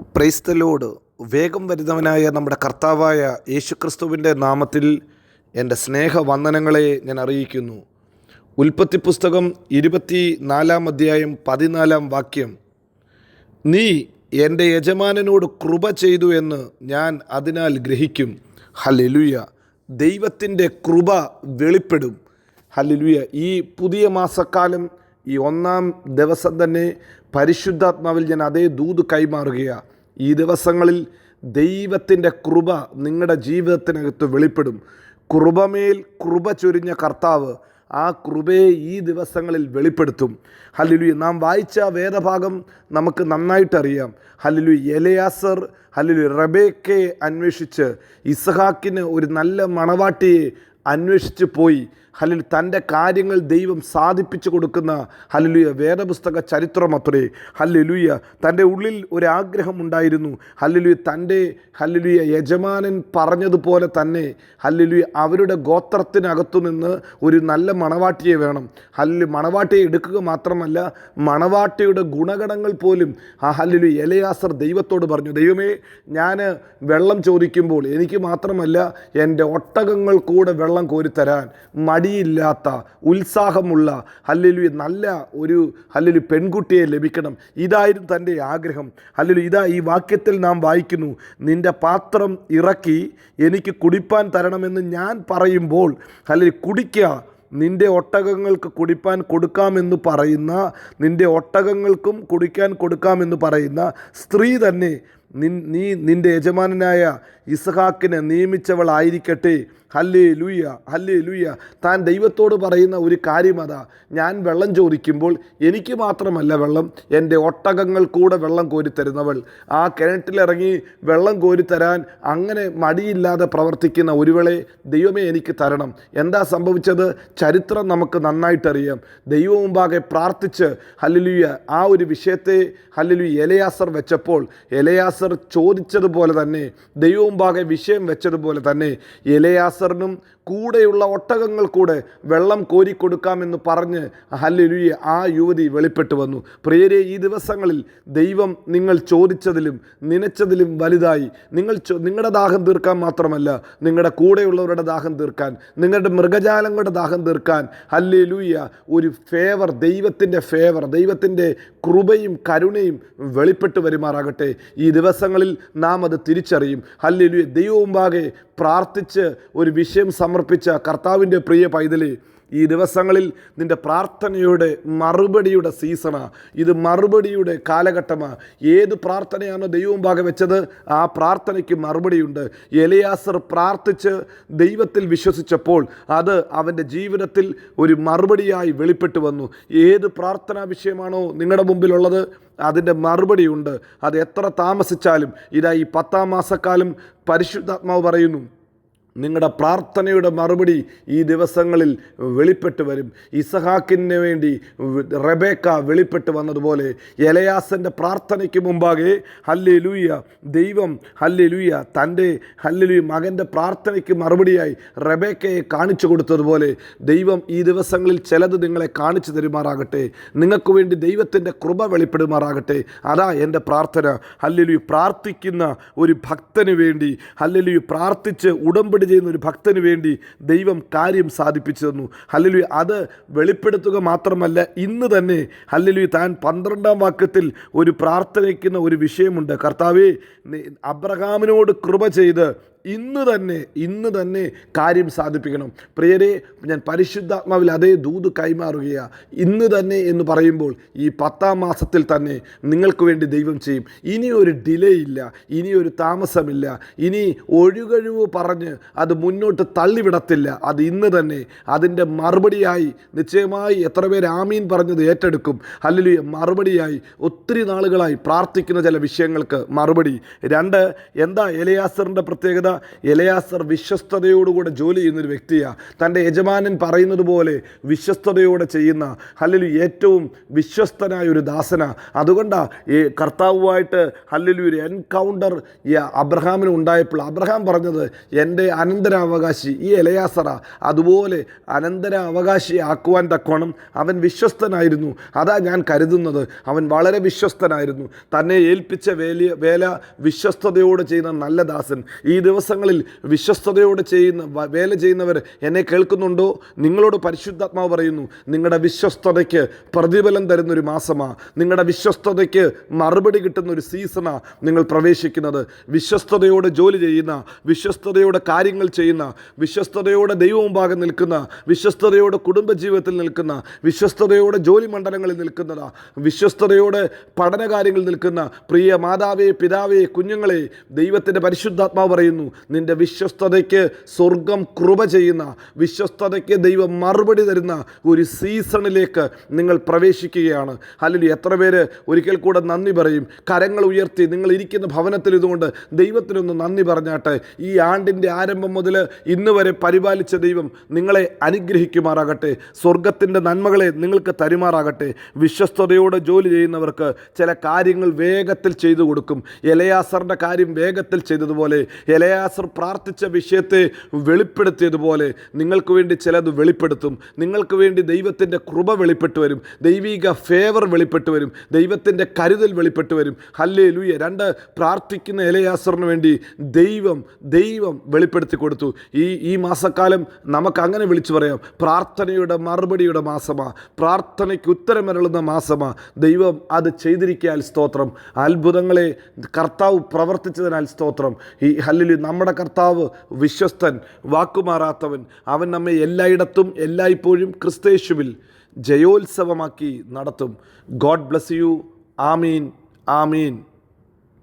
Praise the Lord വേഗം വരുന്നവനായ നമ്മുടെ കർത്താവായ യേശുക്രിസ്തുവിന്റെ നാമത്തിൽ എന്റെ സ്നേഹവന്ദനങ്ങളെ ഞാൻ അറിയിക്കുന്നു. ഉൽപ്പത്തി പുസ്തകം ഇരുപത്തി നാലാം അധ്യായം പതിനാലാം വാക്യം. നീ എന്റെ യജമാനനോട് കൃപ ചെയ്തു എന്ന് ഞാൻ അതിനാൽ ഗ്രഹിക്കും. ഹല്ലേലൂയ. ദൈവത്തിന്റെ കൃപ വെളിപ്പെടും. ഹല്ലേലൂയ. ഈ പുതിയ മാസക്കാലം ഈ ഒന്നാം ദിവസം തന്നെ പരിശുദ്ധാത്മാവിൽ ഞാൻ അതേ ദൂത് കൈമാറുകയാണ് ഈ ദിവസങ്ങളിൽ ദൈവത്തിന്റെ കൃപ നിങ്ങളുടെ ജീവിതത്തിനകത്ത് വെളിപ്പെടും. കൃപമേൽ കൃപ ചൊരിഞ്ഞ കർത്താവ് ആ കൃപയെ ഈ ദിവസങ്ങളിൽ വെളിപ്പെടുത്തും. ഹല്ലുലു നാം വായിച്ച വേദഭാഗം നമുക്ക് നന്നായിട്ടറിയാം. ഹല്ലുലു എലയാസർ ഹല്ലുലു റബേക്കെ അന്വേഷിച്ച് ഇസഹാക്കിന് ഒരു നല്ല മണവാട്ടിയെ അന്വേഷിച്ച് പോയി. ഹലിൽ തന്റെ കാര്യങ്ങൾ ദൈവം സാധിപ്പിച്ചു കൊടുക്കുന്ന ഹലിലുയ വേദപുസ്തക ചരിത്രം അത്രേ. ഹല്ലുയ തന്റെ ഉള്ളിൽ ഒരാഗ്രഹം ഉണ്ടായിരുന്നു. ഹല്ലുയ തന്റെ ഹല്ലുയ യജമാനൻ പറഞ്ഞതുപോലെ തന്നെ ഹല്ലുയ അവരുടെ ഗോത്രത്തിനകത്തു നിന്ന് ഒരു നല്ല മണവാട്ടിയെ വേണം. ഹല്ലു മണവാട്ടിയെ എടുക്കുക മാത്രമല്ല മണവാട്ടിയുടെ ഗുണഗണങ്ങൾ പോലും ആ ഹല്ലുലു എലയാസർ ദൈവത്തോട് പറഞ്ഞു. ദൈവമേ ഞാൻ വെള്ളം ചോദിക്കുമ്പോൾ എനിക്ക് മാത്രമല്ല എന്റെ ഒട്ടകങ്ങൾ കൂടെ വെള്ളം കോരിത്തരാൻ മടിയില്ലാത്ത ഉത്സാഹമുള്ള ഹല്ലിലു നല്ല ഒരു ഹല്ലിലു പെൺകുട്ടിയെ ലഭിക്കണം. ഇതായിരുന്നു തന്റെ ആഗ്രഹം. ഹല്ലിലു ഇതാ ഈ വാക്യത്തിൽ നാം വായിക്കുന്നു നിന്റെ പാത്രം ഇറക്കി എനിക്ക് കുടിപ്പാൻ തരണമെന്ന് ഞാൻ പറയുമ്പോൾ ഹല്ലിൽ കുടിക്കുക നിന്റെ ഒട്ടകങ്ങൾക്ക് കുടിപ്പാൻ കൊടുക്കാമെന്ന് പറയുന്ന നിന്റെ ഒട്ടകങ്ങൾക്കും കുടിക്കാൻ കൊടുക്കാമെന്ന് പറയുന്ന സ്ത്രീ തന്നെ നിൻ നീ നിന്റെ യജമാനായ ഇസഹാക്കിനെ നിയമിച്ചവളായിരിക്കട്ടെ. ഹല്ലേ ലൂയ ഹല്ലേ ലൂയ താൻ ദൈവത്തോട് പറയുന്ന ഒരു കാര്യം അതാ. ഞാൻ വെള്ളം ചോദിക്കുമ്പോൾ എനിക്ക് മാത്രമല്ല വെള്ളം എന്റെ ഒട്ടകങ്ങൾ കൂടെ വെള്ളം കോരിത്തരുന്നവൾ ആ കിണറ്റിലിറങ്ങി വെള്ളം കോരിത്തരാൻ അങ്ങനെ മടിയില്ലാതെ പ്രവർത്തിക്കുന്ന ഒരുവളെ ദൈവമേ എനിക്ക് തരണം. എന്താ സംഭവിച്ചത്? ചരിത്രം നമുക്ക് നന്നായിട്ടറിയാം. ദൈവം മുമ്പാകെ പ്രാർത്ഥിച്ച് ഹല്ലുലുയ ആ ഒരു വിഷയത്തെ ഹല്ലുലു എലയാസർ വെച്ചപ്പോൾ എലയാസർ ചോദിച്ചതുപോലെ തന്നെ ദൈവവും മുമ്പാകെ വിഷയം വെച്ചതുപോലെ തന്നെ എലയാസറിനും കൂടെയുള്ള ഒട്ടകങ്ങൾ കൂടെ വെള്ളം കോരിക്കൊടുക്കാമെന്ന് പറഞ്ഞ് ഹല്ലുരുയെ ആ യുവതി വെളിപ്പെട്ടു വന്നു. പ്രിയരെ ഈ ദിവസങ്ങളിൽ ദൈവം നിങ്ങൾ ചോദിച്ചതിലും നനച്ചതിലും വലുതായി. നിങ്ങൾ നിങ്ങളുടെ ദാഹം തീർക്കാൻ മാത്രമല്ല നിങ്ങളുടെ കൂടെയുള്ളവരുടെ ദാഹം തീർക്കാൻ നിങ്ങളുടെ മൃഗജാലങ്ങളുടെ ദാഹം തീർക്കാൻ ഹല്ലേലൂയ ഒരു ഫേവർ ദൈവത്തിന്റെ ഫേവർ ദൈവത്തിന്റെ കൃപയും കരുണയും വെളിപ്പെട്ട് വരുമാറാകട്ടെ. ഈ ദിവസങ്ങളിൽ നാം അത് തിരിച്ചറിയും. ഹല്ലേലൂയ ദൈവമുമ്പാകെ പ്രാർത്ഥിച്ച് ഒരു വിഷയം സമർപ്പിച്ച കർത്താവിന്റെ പ്രിയ പൈതലേ ഈ ദിവസങ്ങളിൽ നിന്റെ പ്രാർത്ഥനയുടെ മറുപടിയുടെ സീസണാണ് ഇത് മറുപടിയുടെ കാലഘട്ടമാണ് ഏത് പ്രാർത്ഥനയാണോ ദൈവം ഭാഗം വെച്ചത് ആ പ്രാർത്ഥനയ്ക്ക് മറുപടിയുണ്ട്. എലയാസർ പ്രാർത്ഥിച്ച് ദൈവത്തിൽ വിശ്വസിച്ചപ്പോൾ അത് അവന്റെ ജീവിതത്തിൽ ഒരു മറുപടിയായി വെളിപ്പെട്ടു വന്നു. ഏത് പ്രാർത്ഥനാ വിഷയമാണോ നിങ്ങളുടെ മുമ്പിലുള്ളത് അതിന്റെ മറുപടിയുണ്ട്. അത് എത്ര താമസിച്ചാലും ഇതാ ഈ പത്താം മാസക്കാലം പരിശുദ്ധാത്മാവ് പറയുന്നു നിങ്ങളുടെ പ്രാർത്ഥനയുടെ മറുപടി ഈ ദിവസങ്ങളിൽ വെളിപ്പെട്ട് വരും. ഇസഹാക്കിന് വേണ്ടി റബേക്ക വെളിപ്പെട്ട് വന്നതുപോലെ എലയാസന്റെ പ്രാർത്ഥനയ്ക്ക് മുമ്പാകെ ഹല്ലേ ദൈവം ഹല്ലേ തന്റെ ഹല്ലേ ലൂയ മകന്റെ പ്രാർത്ഥനയ്ക്ക് മറുപടിയായി റബേക്കയെ കാണിച്ചു കൊടുത്തതുപോലെ ദൈവം ഈ ദിവസങ്ങളിൽ ചിലത് നിങ്ങളെ കാണിച്ചു തരുമാറാകട്ടെ. നിങ്ങൾക്ക് വേണ്ടി ദൈവത്തിന്റെ കൃപ വെളിപ്പെടുമാറാകട്ടെ. അതാ എന്റെ പ്രാർത്ഥന. ഹല്ലേലൂയ പ്രാർത്ഥിക്കുന്ന ഒരു ഭക്തന് വേണ്ടി ഹല്ലേലൂയ പ്രാർത്ഥിച്ച് ഉടമ്പടി ചെയ്യുന്ന ഒരു ഭക്തന് വേണ്ടി ദൈവം കാര്യം സാധിപ്പിച്ചു തന്നു. ഹല്ലേലൂയ. അത് വെളിപ്പെടുത്തുക മാത്രമല്ല ഇന്ന് തന്നെ ഹല്ലേലൂയ താൻ പന്ത്രണ്ടാം വാക്യത്തിൽ ഒരു പ്രാർത്ഥനയ്ക്കുന്ന ഒരു വിഷയമുണ്ട്. കർത്താവേ അബ്രഹാമിനോട് കൃപ ചെയ്ത് ഇന്ന് തന്നെ ഇന്ന് തന്നെ കാര്യം സാധിപ്പിക്കണം. പ്രിയരെ ഞാൻ പരിശുദ്ധാത്മാവിൽ അതേ ദൂത് കൈമാറുകയാണ് ഇന്ന് തന്നെ എന്ന് പറയുമ്പോൾ ഈ പത്താം മാസത്തിൽ തന്നെ നിങ്ങൾക്ക് വേണ്ടി ദൈവം ചെയ്യും. ഇനി ഒരു ഡിലേ ഇല്ല ഇനി ഒരു താമസമില്ല ഇനി ഒഴുകഴിവ് പറഞ്ഞ് അത് മുന്നോട്ട് തള്ളിവിടത്തില്ല. അത് ഇന്ന് തന്നെ അതിന്റെ മറുപടിയായി നിശ്ചയമായി എത്ര പേര് ആമീൻ പറഞ്ഞത് ഏറ്റെടുക്കും. അല്ലെങ്കിൽ മറുപടിയായി ഒത്തിരി നാളുകളായി പ്രാർത്ഥിക്കുന്ന ചില വിഷയങ്ങൾക്ക് മറുപടി. രണ്ട് എന്താ എലയാസറിന്റെ പ്രത്യേകത? എലയാസർ വിശ്വസ്തയോടുകൂടെ ജോലി ചെയ്യുന്ന ഒരു വ്യക്തിയാണ് തന്റെ യജമാനൻ പറയുന്നത് പോലെ വിശ്വസ്തയോടെ ചെയ്യുന്ന ഹല്ലിലു ഏറ്റവും വിശ്വസ്തനായ ഒരു ദാസന. അതുകൊണ്ടാണ് ഈ കർത്താവുമായിട്ട് ഹല്ലിലു ഒരു എൻകൗണ്ടർ ഈ അബ്രഹാമിന് ഉണ്ടായപ്പോൾ അബ്രഹാം പറഞ്ഞത് എന്റെ അനന്തരാവകാശി ഈ എലയാസറ അതുപോലെ അനന്തരാവകാശി ആക്കുവാൻ തക്കോണം അവൻ വിശ്വസ്തനായിരുന്നു. അതാ ഞാൻ കരുതുന്നത് അവൻ വളരെ വിശ്വസ്തനായിരുന്നു. തന്നെ ഏൽപ്പിച്ച വേലിയ വേല വിശ്വസ്തയോടെ ചെയ്യുന്ന നല്ല ദാസൻ. ഈ ദിവസങ്ങളിൽ വിശ്വസ്തയോടെ ചെയ്യുന്ന വേല ചെയ്യുന്നവർ എന്നെ കേൾക്കുന്നുണ്ടോ? നിങ്ങളോട് പരിശുദ്ധാത്മാവ് പറയുന്നു നിങ്ങളുടെ വിശ്വസ്തതയ്ക്ക് പ്രതിഫലം തരുന്ന ഒരു മാസമാണ് നിങ്ങളുടെ വിശ്വസ്തതയ്ക്ക് മറുപടി കിട്ടുന്ന ഒരു സീസണാണ് നിങ്ങൾ പ്രവേശിക്കുന്നത്. വിശ്വസ്തയോടെ ജോലി ചെയ്യുന്ന വിശ്വസ്തയോടെ കാര്യങ്ങൾ ചെയ്യുന്ന വിശ്വസ്തയോടെ ദൈവമുമ്പാകെ നിൽക്കുന്ന വിശ്വസ്തയോടെ കുടുംബജീവിതത്തിൽ നിൽക്കുന്ന വിശ്വസ്തയോടെ ജോലി മണ്ഡലങ്ങളിൽ നിൽക്കുന്നതാ. വിശ്വസ്തയോടെ പഠനകാര്യങ്ങളിൽ നിൽക്കുന്ന പ്രിയ മാതാവേ പിതാവേ കുഞ്ഞുങ്ങളെ ദൈവത്തിന്റെ പരിശുദ്ധാത്മാവ് പറയുന്നു നിന്റെ വിശ്വസ്തതയ്ക്ക് സ്വർഗം കൃപ ചെയ്യുന്ന വിശ്വസ്തതയ്ക്ക് ദൈവം മറുപടി തരുന്ന ഒരു സീസണിലേക്ക് നിങ്ങൾ പ്രവേശിക്കുകയാണ്. അല്ലെങ്കിൽ എത്ര പേര് ഒരിക്കൽ കൂടെ നന്ദി പറയും. കരങ്ങൾ ഉയർത്തി നിങ്ങൾ ഇരിക്കുന്ന ഭവനത്തിൽ ഇതുകൊണ്ട് ദൈവത്തിനൊന്ന് നന്ദി പറഞ്ഞാട്ടെ. ഈ ആണ്ടിന്റെ ആരംഭം മുതൽ ഇന്ന് വരെ പരിപാലിച്ച ദൈവം നിങ്ങളെ അനുഗ്രഹിക്കുമാറാകട്ടെ. സ്വർഗത്തിന്റെ നന്മകളെ നിങ്ങൾക്ക് തരുമാറാകട്ടെ. വിശ്വസ്തയോടെ ജോലി ചെയ്യുന്നവർക്ക് ചില കാര്യങ്ങൾ വേഗത്തിൽ ചെയ്തു കൊടുക്കും. എലയാസറിന്റെ കാര്യം വേഗത്തിൽ ചെയ്തതുപോലെ എലയാസർ പ്രാർത്ഥിച്ച വിഷയത്തെ വെളിപ്പെടുത്തിയതുപോലെ നിങ്ങൾക്ക് വേണ്ടി ചിലത് വെളിപ്പെടുത്തും. നിങ്ങൾക്ക് വേണ്ടി ദൈവത്തിന്റെ കൃപ വെളിപ്പെട്ടു വരും. ദൈവിക ഫേവർ വെളിപ്പെട്ടു വരും. ദൈവത്തിന്റെ കരുതൽ വെളിപ്പെട്ടു വരും. ഹല്ലേ ലൂയ രണ്ട് പ്രാർത്ഥിക്കുന്ന ഇലയാസറിന് വേണ്ടി ദൈവം ദൈവം വെളിപ്പെടുത്തി കൊടുത്തു. ഈ ഈ മാസക്കാലം നമുക്ക് അങ്ങനെ വിളിച്ചു പറയാം. പ്രാർത്ഥനയുടെ മറുപടിയുടെ മാസമാണ് പ്രാർത്ഥനയ്ക്ക് ഉത്തരമരളുന്ന മാസമാണ് ദൈവം അത് ചെയ്തിരിക്കാൻ സ്തോത്രം. അത്ഭുതങ്ങളെ കർത്താവ് പ്രവർത്തിച്ചതിനാൽ സ്തോത്രം. ഈ ഹല്ലിൽ നമ്മുടെ കർത്താവ് വിശ്വസ്തൻ വാക്കുമാറാത്തവൻ. അവൻ നമ്മെ എല്ലായിടത്തും എല്ലായ്പ്പോഴും ക്രിസ്തേശുവിൽ ജയോത്സവമാക്കി നടത്തും. God bless you. Amin. Amin.